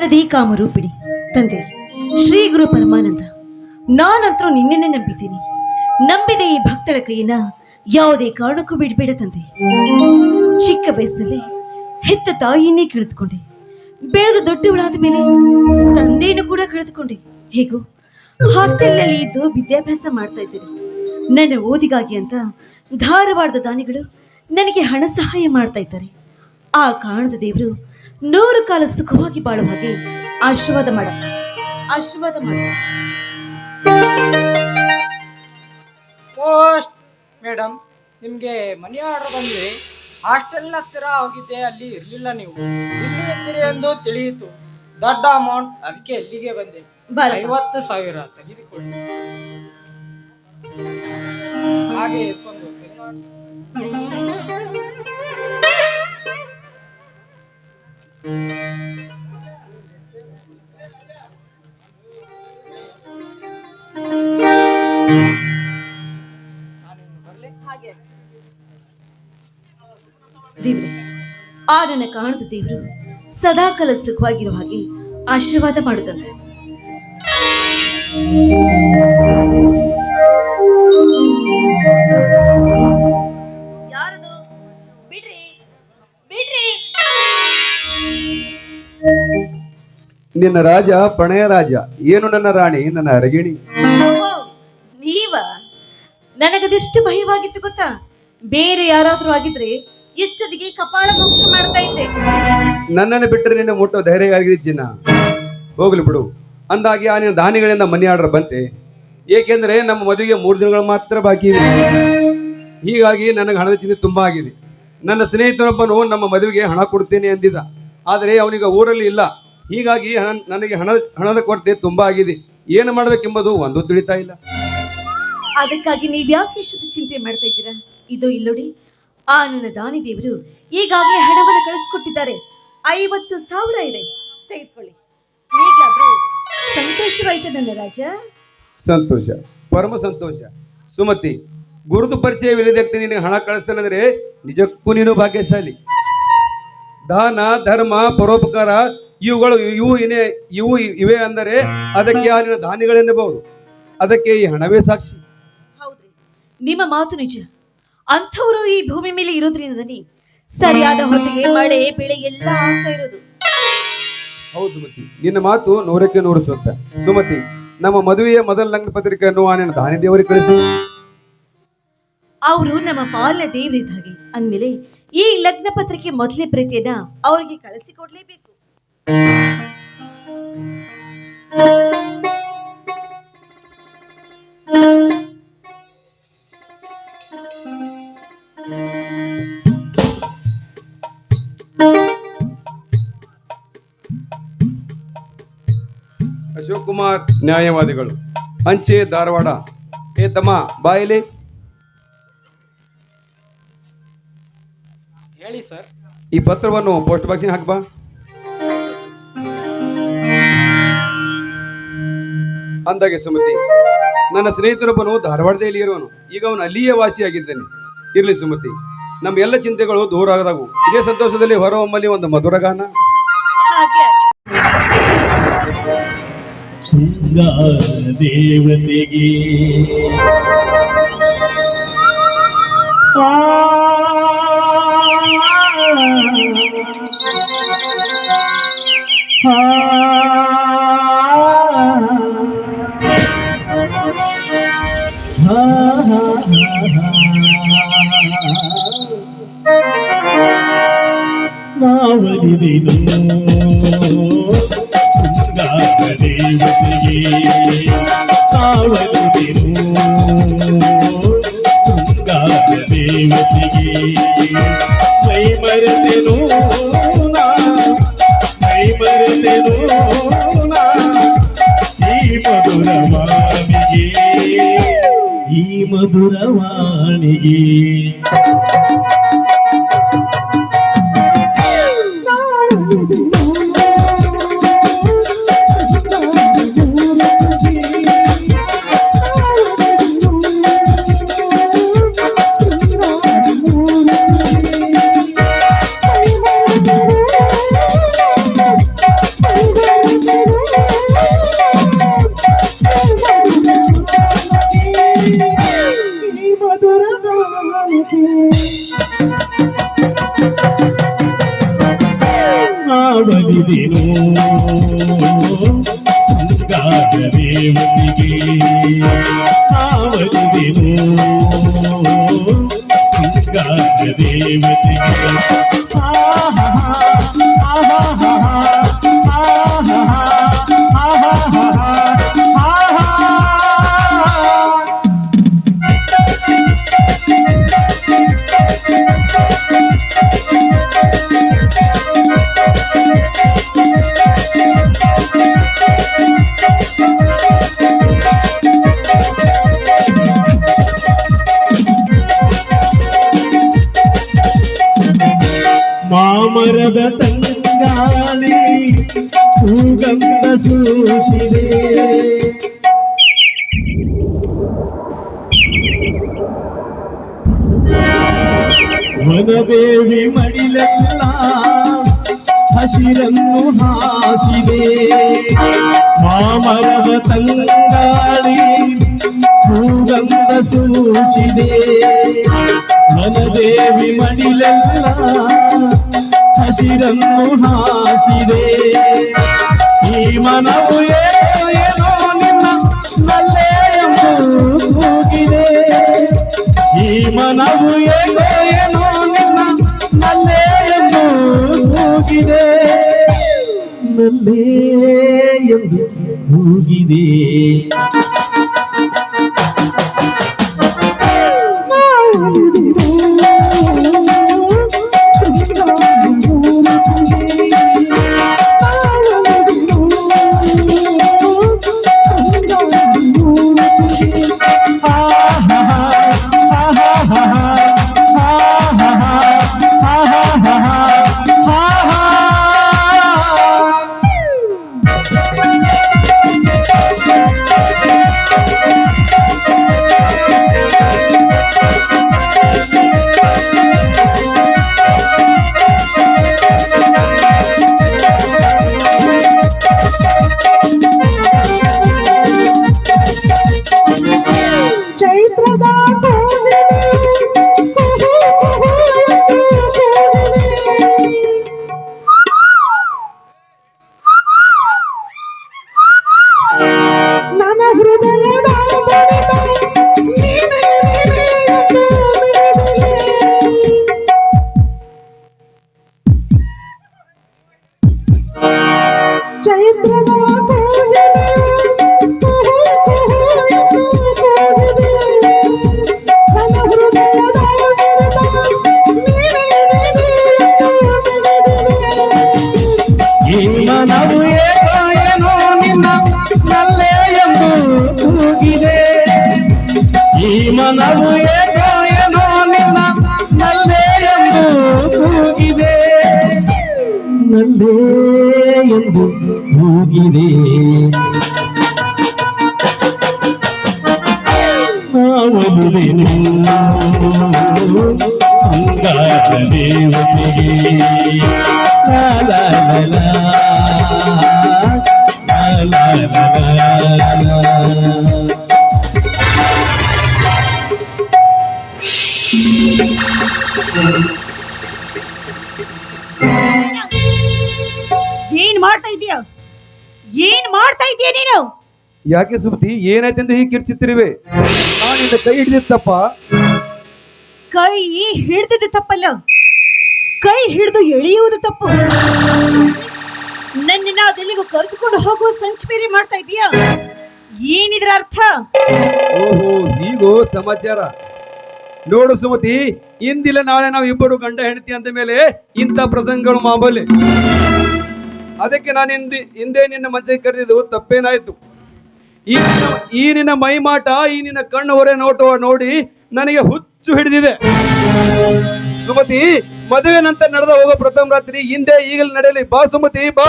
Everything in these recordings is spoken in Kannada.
ಶಾರದಿ ಕಾಮರೂಪಿಣಿ ತಂದೆ, ಶ್ರೀ ಗುರು ಪರಮಾನಂದ. ನಾನಂತರೂ ನಿನ್ನೆನೆ ನಂಬಿದ್ದೀನಿ. ನಂಬಿದೆ ಈ ಭಕ್ತಳ ಕೈಯನ್ನ ಯಾವುದೇ ಕಾರಣಕ್ಕೂ ಬಿಡಬೇಡ ತಂದೆ. ಚಿಕ್ಕ ವಯಸ್ಸಿನಲ್ಲಿ ಹೆತ್ತ ತಾಯಿಯನ್ನೇ ಕಳೆದುಕೊಂಡೆ. ಬೆಳೆದು ದೊಡ್ಡವಳಾದ ಮೇಲೆ ತಂದೆಯನ್ನು ಕೂಡ ಕಳೆದುಕೊಂಡೆ. ಹೇಗೂ, ಹಾಸ್ಟೆಲ್ನಲ್ಲಿ ಇದ್ದು ವಿದ್ಯಾಭ್ಯಾಸ ಮಾಡ್ತಾ ಇದ್ದೇನೆ. ನನ್ನ ಓದಿಗಾಗಿ ಅಂತ ಧಾರವಾಡದ ದಾನಿಗಳು ನನಗೆ ಹಣ ಸಹಾಯ ಮಾಡ್ತಾ ಇದ್ದಾರೆ. ಆ ಕಾರಣದ ದೇವರು ನೂರು ಕಾಲ ಸುಖವಾಗಿ ಬಾಳುವ ಹಾಗೆ ಆಶೀರ್ವಾದ ಮಾಡ. ಆಶೀರ್ವಾದ ಮಾಡ. ಪೋಸ್ಟ್ ಮೇಡಮ್ ನಿಮಗೆ ಮನಿ ಆರ್ಡರ್ ಬಂದ್ರೆ ಹಾಸ್ಟೆಲ್ ಹತ್ತಿರ ಹೋಗಿದ್ದೆ ಅಲ್ಲಿ ಇರಲಿಲ್ಲ ನೀವು. ಇಲ್ಲಿ ಇದ್ದೀರಿ ಎಂದು ತಿಳಿಯಿತು. ದೊಡ್ಡ ಅಮೌಂಟ್ ಅದಕ್ಕೆ ಎಲ್ಲಿಗೆ ಬಂದೆ. ಐವತ್ತು ಸಾವಿರ ತೆಗೆದುಕೊಳ್ಳಿ. ಹಾಗೆ ಎತ್ಕೊಂಡು? ದೇವ್ರೆ ಕಾಣದ ದೇವರು ಸದಾಕಾಲ ಸುಖವಾಗಿರುವ ಹಾಗೆ ಆಶೀರ್ವಾದ ಮಾಡುತ್ತಂತೆ ನಿನ್ನ ರಾಜ ಪ್ರಣಯ ರಾಜ. ಏನು ನನ್ನ ರಾಣಿ ನನ್ನ ಅರಗಿಣಿ? ನೀವ? ನನಗದಿಷ್ಟು ಭಯವಾಗಿತ್ತು ಗೊತ್ತಾ? ಬೇರೆ ಯಾರಾದ್ರೂ ಆಗಿದ್ರೆ ಎಷ್ಟೊತ್ತಿಗೆ ಕಪಾಳ ಮೋಕ್ಷ ಮಾಡ್ತಾ ಇದ್ದೆ? ನನ್ನನ್ನು ಬಿಟ್ಟರೆ ನಿನ್ನ ಮುಟ್ಟೋ ಧೈರ್ಯ ಆಗಿದೆ ಚಿನ್ನ ಹೋಗ್ಲಿ ಬಿಡು. ಅಂದಾಗಿ ಆ ನಿನ್ನ ದಾನಿಗಳಿಂದ ಮನೆ ಆರ್ಡರ್ ಬಂತೆ. ಏಕೆಂದರೆ ನಮ್ಮ ಮದುವೆಗೆ ಮೂರು ದಿನಗಳು ಮಾತ್ರ ಬಾಕಿ ಇವೆ ಹೀಗಾಗಿ ನನಗೆ ಹಣದ ಚಿಂತೆ ತುಂಬ ಆಗಿದೆ. ನನ್ನ ಸ್ನೇಹಿತನೊಬ್ಬನು ನಮ್ಮ ಮದುವೆಗೆ ಹಣ ಕೊಡ್ತೇನೆ ಅಂದಿದ್ದ. ಆದರೆ ಅವನಿಗೆ ಊರಲ್ಲಿ ಇಲ್ಲ. ಹೀಗಾಗಿ ನನಗೆ ಹಣ ಹಣದ ಕೊರತೆ ತುಂಬಾ ಆಗಿದೆ. ಏನು ಮಾಡ್ಬೇಕೆಂಬುದು ಒಂದು ತಿಳಿತಾ ಇಲ್ಲ. ಅದಕ್ಕಾಗಿ ನೀವ್ ಯಾಕೆ ಇಷ್ಟು ಚಿಂತೆ ಮಾಡ್ತಾ ಇದ್ದೀರಾ? ಇದು ಇಲ್ಲೋಡಿ. ಆ ನನ್ನ ದಾನಿ ದೇವರು ಈಗಾಗಲೇ ಹಣವನ್ನು ಕಳಿಸ್ಕೊಟ್ಟಿದ್ದಾರೆ. ಐವತ್ತು ಸಾವಿರ ಇದೆ. ತೆಗೆದುಕೊಳ್ಳಿ. ಈಗಲಾದ್ರೂ ಸಂತೋಷವಾಯ್ತು ನನ್ನ ರಾಜ. ಸಂತೋಷ ಪರಮ ಸಂತೋಷ. ಸುಮತಿ ಗುರುತು ಪರಿಚಯವಿಲ್ಲದಕ್ಕೆ ನಿನಗೆ ಹಣ ಕಳಿಸ್ತಾನಂದ್ರೆ ನಿಜಕ್ಕೂ ನೀನು ಭಾಗ್ಯಶಾಲಿ. ದಾನ ಧರ್ಮ ಪರೋಪಕಾರ ಇವುಗಳು ಇವು ಏನೇ ಇವು ಇವೆ ಅಂದರೆ ಅದಕ್ಕೆ ಆ ನಿನ್ನ ದಾನಿಗಳೆನ್ನಬಹುದು ಅದಕ್ಕೆ ಈ ಹಣವೇ ಸಾಕ್ಷಿ. ಹೌದ್ರಿ. ನಿಮ್ಮ ಮಾತು ನಿಜ. ಅಂಥವರು ಈ ಭೂಮಿ ಮೇಲೆ ಇರೋದ್ರಿಂದನೇ ಸರಿಯಾದ ಹೊತ್ತಿಗೆ ಮಳೆ ಬೆಳೆ ಎಲ್ಲ ಆಗ್ತಾ ಇರೋದು ಹೌದು ಸುಮತಿ. ನಿನ್ನ ಮಾತು ನೂರಕ್ಕೆ ನೂರು ಸುತ್ತ ಸುಮತಿ ನಮ್ಮ ಮದುವೆಯ ಮೊದಲ ಲಗ್ನ ಪತ್ರಿಕೆಯನ್ನು ಆ ನಿನ್ನ ದಾನಿ ದೇವರಿಗೆ ಕಳಿಸಿ. ಅವರು ನಮ್ಮ ಪಾಲನ ದೇವರಿದ್ದ ಹಾಗೆ ಅಂದ್ಮೇಲೆ ಈ ಲಗ್ನ ಪತ್ರಿಕೆ ಮೊದಲೇ ಪ್ರೀತಿಯನ್ನ ಅವರಿಗೆ ಕಳಿಸಿಕೊಡ್ಲೇಬೇಕು ಅಶೋಕ್ ಕುಮಾರ್ ನ್ಯಾಯವಾದಿಗಳು. ಅಂಚೆ ಧಾರವಾಡ. ಏ ತಮ್ಮ ಬಾಯಿಲಿ ಹೇಳಿ ಸರ್. ಈ ಪತ್ರವನ್ನು ಪೋಸ್ಟ್ ಬಾಕ್ಸಿಗೆ ಹಾಕ್ಬಾ ಅಂದಾಗೆ ಸುಮತಿ ನನ್ನ ಸ್ನೇಹಿತರೊಬ್ಬನು ಧಾರವಾಡದಲ್ಲಿ ಇರುವನು. ಈಗ ಅವನು ಅಲ್ಲಿಯೇ ವಾಸಿಯಾಗಿದ್ದಾನೆ. ಇರಲಿ ಸುಮತಿ ನಮ್ಮ ಎಲ್ಲ ಚಿಂತೆಗಳು ದೂರ ಆಗದಾಗು ಇದೇ ಸಂತೋಷದಲ್ಲಿ ಹೊರಹೊಮ್ಮಲಿ ಒಂದು ಮಧುರ ಗಾನ. ಹಾಗೆ ಆಗ್ಲಿ. ಶೃಂಗಾರ ದೇವತೆಗೆ ಆ ಆ ನಾವಲಿದೆನು ಈ ಮಾಮರದ ತಂಗಾಳಿ ಹೂಗಂಧ ಸೂಸಿದೆ ವನದೇವಿ ಮಡಿಲೆಲ್ಲ ಹಸಿರನ್ನು ಹಾಸಿದೆ ಮಾಮರದ ತಂಗಾಳಿ ಹೂಗಂಧ ಸೂಚಿದೆ ವನದೇವಿ ಮಡಿಲೆಲ್ಲ ಹಸಿರನ್ನು ಹಾಸಿದೆ ಈ ಮನವು ಏನೋ ಏನೋ ನಿನ್ನ ನಲ್ಲೇ ಎಂದು ಕೂಗಿದೆ ಈ ಮನವು ಏನೋ ಏನೋ ನಿನ್ನ ನಲ್ಲೇ ಎಂದು ಕೂಗಿದೆ ನಲ್ಲೇ ಎಂದು ಕೂಗಿದೆ ಕೂಗಿದೆ ನಾವಲುವೆನು ಅಂಗಾರ ದೇವತೆಗೆ ಇದೀಯ ನೀನು? ಯಾಕೆ ಸುಮತಿ ಏನಾಯ್ತೆಂದು ಹೀಗೆ ಕಿರ್ಚುತ್ತಿರುವೆ? ನಾನಿಂದ ಕೈ ಹಿಡಿದಿತ್ತಪ್ಪ ಕೈ ಹಿಡ್ದಿದ್ದು ತಪ್ಪಲ್ಲ. ಕೈ ಹಿಡಿದು ಎಳೆಯುವುದು ತಪ್ಪು. ನನ್ನನ್ನ ಅದೆಲ್ಲಿಗೂ ಕರೆದುಕೊಂಡು ಹೋಗುವ ಸಂಚು ಬೇರೆ ಮಾಡ್ತಾ ಇದೀಯ ಏನಿದ್ರ ಅರ್ಥ? ಓಹೋ ಹೀಗೋ ಸಮಾಚಾರ. ನೋಡು ಸುಮತಿ ಇಂದಿಲ್ಲ ನಾಳೆ ನಾವು ಇಬ್ಬರು ಗಂಡ ಹೆಂಡತಿ ಅಂದ ಮೇಲೆ ಇಂಥ ಪ್ರಸಂಗಗಳು ಮಾಮೂಲಿ. ಅದಕ್ಕೆ ನಾನು ಹಿಂದೆ ಹಿಂದೆ ನಿನ್ನ ಮಂಚಕ್ಕೆ ಕರೆದಿದ್ದು ತಪ್ಪೇನಾಯ್ತು? ಈ ಈ ನಿನ್ನ ಮೈಮಾಟ, ಈ ನಿನ್ನ ಕಣ್ಣು ಹೊರೆ ನೋಟವ ನೋಡಿ ನನಗೆ ಹುಚ್ಚು ಹಿಡಿದಿದೆ. ಸುಮತಿ, ಮದುವೆ ನಂತರ ನಡೆದ ಹೋಗೋ ಪ್ರಥಮ ರಾತ್ರಿ, ಹಿಂದೆ ಈಗಲೂ ನಡೆಯಲಿ. ಬಾ ಸುಮತಿ, ಬಾ.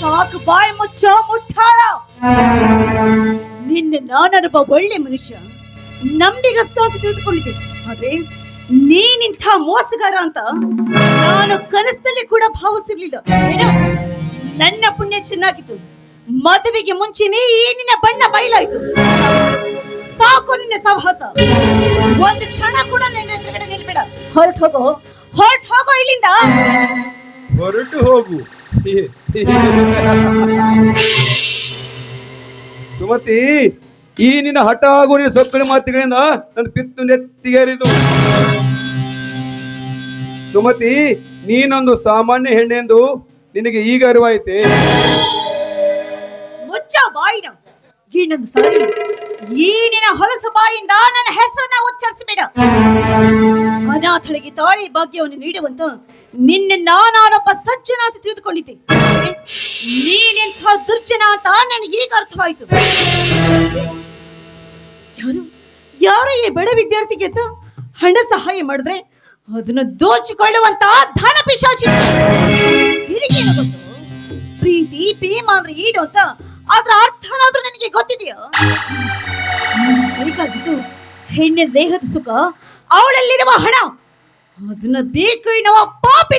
ಸಾಕು ಬಾಯಿ ಮುಚ್ಚ ಮುಟ್ಟಾಳ. ನಿನ್ನ ನಾನೊಬ್ಬ ಒಳ್ಳೆ ಮನುಷ್ಯ. ನಂಬಿಗಸ್ತ ಅಂತ ತಿಳಿದುಕೊಂಡಿದ್ದೆ. ಆದ್ರೆ ನೀನಿಂಥ ಮೋಸಗಾರ ಅಂತ ನಾನು ಕನಸಲ್ಲಿ ಕೂಡ ಭಾವಿಸಿರ್ಲಿಲ್ಲ. ಏನೋ? ನನ್ನ ಪುಣ್ಯ ಚೆನ್ನಾಗಿತ್ತು. ಮದುವೆಗೆ ಮುಂಚೆನೇ ಈ ನಿನ್ನ ಬಣ್ಣ ಬಯಲಾಯ್ತು. ಸಾಕು ನಿನ್ನ ಸಹವಾಸ ಒಂದು ಕ್ಷಣ ಕೂಡ ನಿನ್ನ ಎದುರುಗಡೆ ನಿಲ್ಬೇಡ. ಹೊರಟು ಹೋಗೋ. ಹೊರಟು ಹೋಗೋ ಇಲ್ಲಿಂದ. ಹೊರಟು ಹೋಗು. ಸುಮತಿ ಈ ನಿನ್ನ ಹಠ ಹಾಗೂ ನಿನ್ನ ಸೊಕ್ಕಳ ಮಾತುಗಳಿಂದ ನನ್ನ ಪಿತ್ತು ನೆತ್ತಿಗೇರಿದು ಸುಮತಿ, ನೀನೊಂದು ಸಾಮಾನ್ಯ ಹೆಣ್ಣೆಂದು ನಿನಗೆ ಈಗ ಅರಿವಾಯಿತೆ. ಮುಚ್ಚ ಬಾಯಿನ ಸಾರಿ ಈ ಹೊಲಸು ಬಾಯಿಂದ ನನ್ನ ಹೆಸರನ್ನ ಉಚ್ಚರಿಸಬೇಡ. ಅನಾಥಳಿಗೆ ತಾಳಿ ಭಾಗ್ಯವನ್ನು ನೀಡುವಂತ ನಿನ್ನ ನಾನೊಬ್ಬ ಸಜ್ಜನ ಅಂತ ತಿಳಿದುಕೊಂಡಿದ್ದೆ. ನೀನೆಂಥ ದುರ್ಜನ ಅಂತ ನನಗೆ ಈಗ ಅರ್ಥವಾಯಿತು. ಯಾರು? ಯಾರು ಈ ಬಡ ವಿದ್ಯಾರ್ಥಿಗೆ ಹಣ ಸಹಾಯ ಮಾಡಿದ್ರೆ ಅದನ್ನ ದೋಚಿಕೊಳ್ಳುವಂತ ಧನ ಪಿಶಾಚಿ ಪ್ರೀತಿ, ಪ್ರೇಮ ಅಂದ್ರೆ ಏನು ಅಂತ? ಅದ್ರ ಅರ್ಥನಾದ್ರೂ ನನಗೆ ಗೊತ್ತಿದೆಯಾ? ಹೆಣ್ಣಿನ ದೇಹದ ಸುಖ, ಅವಳಲ್ಲಿರುವ ಹಣ, ಅದನ್ನ ಬೇಕು ಎನ್ನುವ ಪಾಪಿ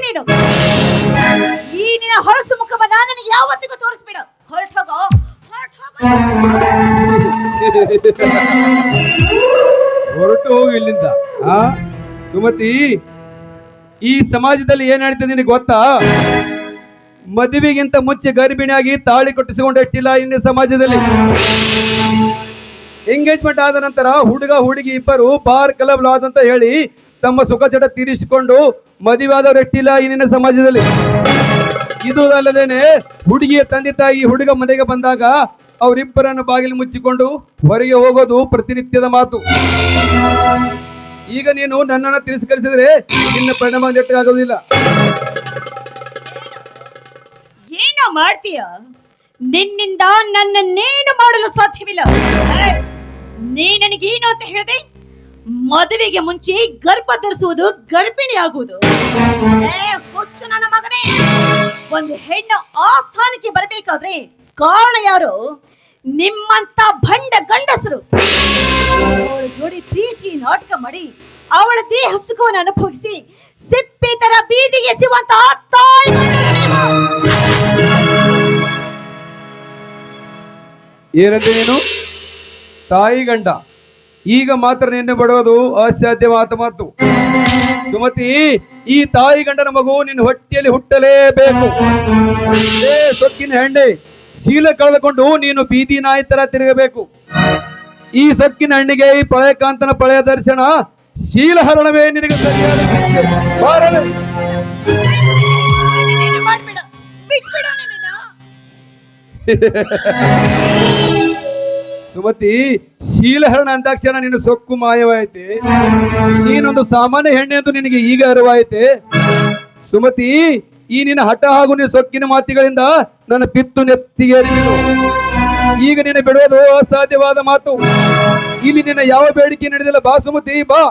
ಈ ನಿನ್ನ ಹೊರಸು ನಾನು ನನಗೆ ಯಾವತ್ತಿಗೂ ತೋರಿಸ್ಬಿಡ. ಹೊರಟ್ ಹೊರಟೋಗೋ ಹೊರಟು ಹೋಗು. ಇಲ್ಲಿಂದ. ಆ, ಸುಮತಿ, ಈ ಸಮಾಜದಲ್ಲಿ ಏನ್ ನಿನಗೆ ಗೊತ್ತಾ? ಮದುವೆಗಿಂತ ಮುಂಚೆ ಗರ್ಭಿಣಿಯಾಗಿ ತಾಳಿ ಕಟ್ಟಿಸಿಕೊಂಡಿಟ್ಟಿಲ್ಲ ಇನ್ನು ಸಮಾಜದಲ್ಲಿ. ಎಂಗೇಜ್ಮೆಂಟ್ ಆದ ನಂತರ ಹುಡುಗ ಹುಡುಗಿ ಇಬ್ಬರು ಬಾರ್ ಕ್ಲಬ್ ಲಾಜ್ ಅಂತ ಹೇಳಿ ತಮ್ಮ ಸುಖ ಚಟ ತೀರಿಸಿಕೊಂಡು ಮದುವೆ ಆದವರು ಇಟ್ಟಿಲ್ಲ ಇನ್ನಿನ ಸಮಾಜದಲ್ಲಿ. ಇದು ಅಲ್ಲದೇನೆ ಹುಡುಗಿಯ ತಂದೆ ತಾಯಿ ಹುಡುಗ ಮನೆಗೆ ಬಂದಾಗ ಅವರಿಬ್ಬರನ್ನು ಬಾಗಿಲು ಮುಚ್ಚಿಕೊಂಡು ಹೊರಗೆ ಹೋಗೋದು ಪ್ರತಿನಿತ್ಯದ ಮಾತು. ಈಗ ನೀನು ನನ್ನನ್ನು ತಿರಸ್ಕರಿಸಿದ್ರೆ ನಿನ್ನ ಪರಿಣಾಮ ನೆಟ್ಟಾಗೋದಿಲ್ಲ ಏನೋ ಮಾಡ್ತೀಯ? ನಿನ್ನಿಂದ ನನ್ನನ್ನೇನು ಮಾಡಲು ಸಾಧ್ಯವಿಲ್ಲ. ನೀ ನನಗೇನು ಅಂತ ಹೇಳಿದೆ? ಮದುವೆಗೆ ಮುಂಚೆ ಗರ್ಭ ಧರಿಸುವುದು ಗರ್ಭಿಣಿ ಆಗುವುದು ನನ್ನ ಮಗನೇ. ಒಂದು ಹೆಣ್ಣು ಆ ಸ್ಥಾನಕ್ಕೆ ಬರಬೇಕಾದ್ರೆ ಕಾರಣ ಯಾರು? ನಿಮ್ಮಂತ ಭಂಡ ಗಂಡಸರು. ಅವಳ ಜೋಡಿ ಪ್ರೀತಿ ನಾಟಕ ಮಾಡಿ ಅವಳ ದೇಹ ಸುಖವನ್ನು ಅನುಭವಿಸಿ ಸಿಪ್ಪೆ ತರ ಬೀದಿಗೆ ತಾಯಿ ಏನಂತ ನೀನು? ತಾಯಿ ಗಂಡ. ಈಗ ಮಾತ್ರ ನಿನ್ನೆ ಬಡೋದು ಅಸಾಧ್ಯವಾದ ಮಾತು. ಸುಮತಿ ಈ ತಾಯಿ ಗಂಡನ ಮಗು ನಿನ್ನ ಹೊಟ್ಟೆಯಲ್ಲಿ ಹುಟ್ಟಲೇಬೇಕು. ಸೊಕ್ಕಿನ ಹೆಂಡೆ ಶೀಲ ಕಳೆದುಕೊಂಡು ನೀನು ಬೀದಿ ನಾಯಿ ತರ ತಿರುಗಬೇಕು. ಈ ಸೊಕ್ಕಿನ ಹಣ್ಣಿಗೆ ಈ ಪ್ರಳಯಕಾಂತನ ಪ್ರಳಯ ದರ್ಶನ ಶೀಲಹರಣವೇ ನಿನಗೆ ಸರಿಯಾದ ಸುಮತಿ ಶೀಲಹರಣ ಅಂದಾಕ್ಷಣ ನಿನ್ನ ಸೊಕ್ಕು ಮಾಯವಾಯಿತೆ. ನೀನೊಂದು ಸಾಮಾನ್ಯ ಹೆಣ್ಣೆ ಎಂದು ನಿನಗೆ ಈಗ ಅರಿವಾಯಿತೆ. ಸುಮತಿ, ಈ ನಿನ್ನ ಹಠ ಹಾಗೂ ನಿನ್ನ ಸೊಕ್ಕಿನ ಮಾತಿಗಳಿಂದ ನನ್ನ ಪಿತ್ತು ನೆತ್ತಿಗೆ ಈಗ ನಿನ್ನ ಬಿಡುವುದು ಅಸಾಧ್ಯವಾದ ಮಾತು. ಇಲ್ಲಿ ನಿನ್ನ ಯಾವ ಬೇಡಿಕೆ ನಡೆದಿಲ್ಲ? ಬಾ ಸುಮತಿ, ಬಾ.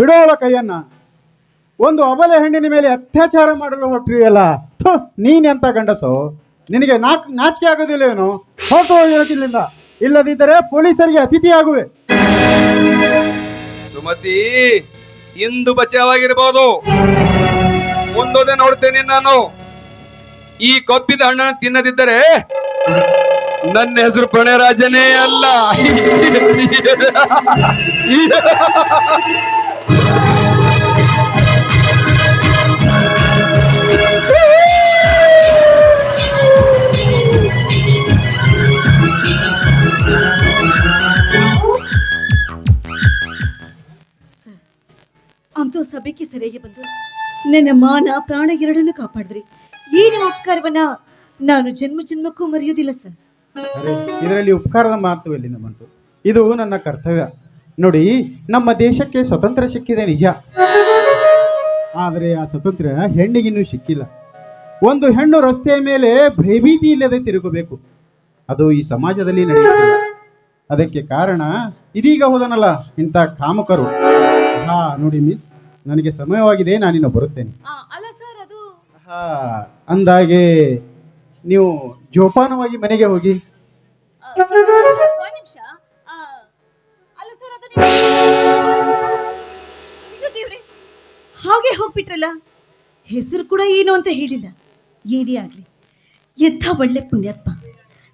ಬಿಡೋಳ ಕೈಯನ್ನ. ಒಂದು ಅಬಲೆ ಹೆಣ್ಣಿನ ಮೇಲೆ ಅತ್ಯಾಚಾರ ಮಾಡಲು ಹೊಟ್ಟಿಯಲ್ಲ ಥು ನೀನೆಂತ ಗಂಡಸು? ನಿನಗೆ ನಾಕ್, ನಾಚಿಕೆ ಆಗೋದಿಲ್ಲ ಏನು? ಹೊರಟು ಹೋಗಿರೋದಿಲ್ಲಿಂದ ಇಲ್ಲದಿದ್ದರೆ ಪೊಲೀಸರಿಗೆ ಅತಿಥಿ ಆಗುವೆ ಸುಮತಿ, ಇಂದು ಬಚಾವಾಗಿರ್ಬೋದು. ಒಂದೊಂದೇ ನೋಡ್ತೇನೆ ನಾನು. ಈ ಕೊಬ್ಬಿದ ಹಣ್ಣನ್ನು ತಿನ್ನದಿದ್ದರೆ ನನ್ನ ಹೆಸರು ಪ್ರಣಯರಾಜನೇ ಅಲ್ಲ. ಅಂತೂ ಸಭೆಗೆ ಸರಿಯಾಗಿ ಬಂದು ನನ್ನ ಮಾನ, ಪ್ರಾಣ ಎರಡನ್ನು ಕಾಪಾಡಿದ್ರಿ. ಈ ನಿಮ್ಮ ಉಪಕಾರವನ್ನ ನಾನು ಜನ್ಮ ಜನ್ಮಕ್ಕೂ ಮರೆಯುವುದಿಲ್ಲ, ಸರ್. ಇದರಲ್ಲಿ ಉಪಕಾರದ ಮಾತು ಇದು ನನ್ನ ಕರ್ತವ್ಯ. ನೋಡಿ ನಮ್ಮ ದೇಶಕ್ಕೆ ಸ್ವತಂತ್ರ ಸಿಕ್ಕಿದೆ ನಿಜ. ಆದರೆ ಆ ಸ್ವತಂತ್ರ ಹೆಣ್ಣಿಗಿನ್ನೂ ಸಿಕ್ಕಿಲ್ಲ. ಒಂದು ಹೆಣ್ಣು ರಸ್ತೆಯ ಮೇಲೆ ಭಯಭೀತಿ ಇಲ್ಲದೆ ತಿರುಗಬೇಕು. ಅದು ಈ ಸಮಾಜದಲ್ಲಿ ನಡೆಯುತ್ತೆ. ಅದಕ್ಕೆ ಕಾರಣ ಇದೀಗ ಹೋದನಲ್ಲ ಇಂಥ ಕಾಮಕರು. ಹಾ ನೋಡಿ ಮಿಸ್ ನನಗೆ ಸಮಯವಾಗಿದೆ ನಾನಿನ್ನು ಬರುತ್ತೇನೆ. ಹಾ ಅಂದಾಗೆ ನೀವು ಜೋಪಾನವಾಗಿ ಮನೆಗೆ ಹೋಗಿ. ಹಾಗೆ ಹೋಗ್ಬಿಟ್ರಲ್ಲ? ಹೆಸರು ಕೂಡ ಏನು ಅಂತ ಹೇಳಿಲ್ಲ. ಏನೇ ಆಗಲಿ, ಎಂಥ ಒಳ್ಳೆ ಪುಣ್ಯಪ್ಪ.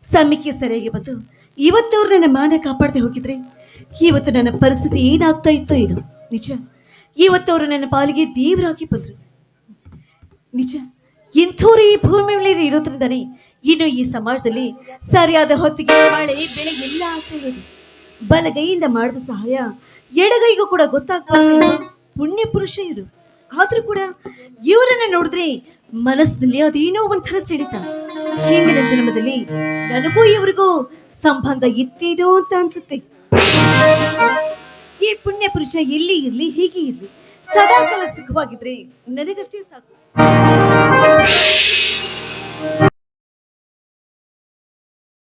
ಸಮಿಕೆ ಸರಿಯಾಗಿ ಬಂದು ಇವತ್ತು ಅವ್ರು ನನ್ನ ಮಾನ ಕಾಪಾಡದೆ ಹೋಗಿದ್ರೆ ಇವತ್ತು ನನ್ನ ಪರಿಸ್ಥಿತಿ ಏನಾಗ್ತಾ ಇತ್ತೋ ಏನೋ. ನಿಜ, ಇವತ್ತು ಅವರು ನನ್ನ ಪಾಲಿಗೆ ದೇವರಾಗಿ ಬಂದರು. ನಿಜ, ಇಂಥವ್ರು ಈ ಭೂಮಿ ಮೇಲೆ ಇರೋದ್ರಿಂದಾನೆ ಇನ್ನು ಈ ಸಮಾಜದಲ್ಲಿ ಸರಿಯಾದ ಹೊತ್ತಿಗೆ ಮಳೆ, ಬೆಳೆ ಎಲ್ಲ ಆಗ್ತಾ ಇರೋದು ಬಲಗೈಯಿಂದ ಮಾಡಿದ ಸಹಾಯ ಎಡಗೈಗೂ ಕೂಡ ಗೊತ್ತಾಗ್ಬಾರ್ದು ಪುಣ್ಯ ಪುರುಷ ಇವರು ಆದ್ರೂ ಕೂಡ ಇವರನ್ನ ನೋಡಿದ್ರೆ ಮನಸ್ಸಿನಲ್ಲಿ ಅದೇನೋ ಒಂಥರ ಸಿಡಿತ ಹಿಂದಿನ ಜನ್ಮದಲ್ಲಿ ನನಗೂ ಇವರಿಗೂ ಸಂಬಂಧ ಇತ್ತೇನೋ ಅಂತ ಅನ್ಸುತ್ತೆ. ಈ ಪುಣ್ಯ ಪುರುಷ ಎಲ್ಲಿ ಇರ್ಲಿ, ಹೀಗೆ ಇರ್ಲಿ. ಸದಾ ಕಾಲ ಸುಖವಾಗಿದ್ರೆ ನನಗಷ್ಟೇ ಸಾಕು.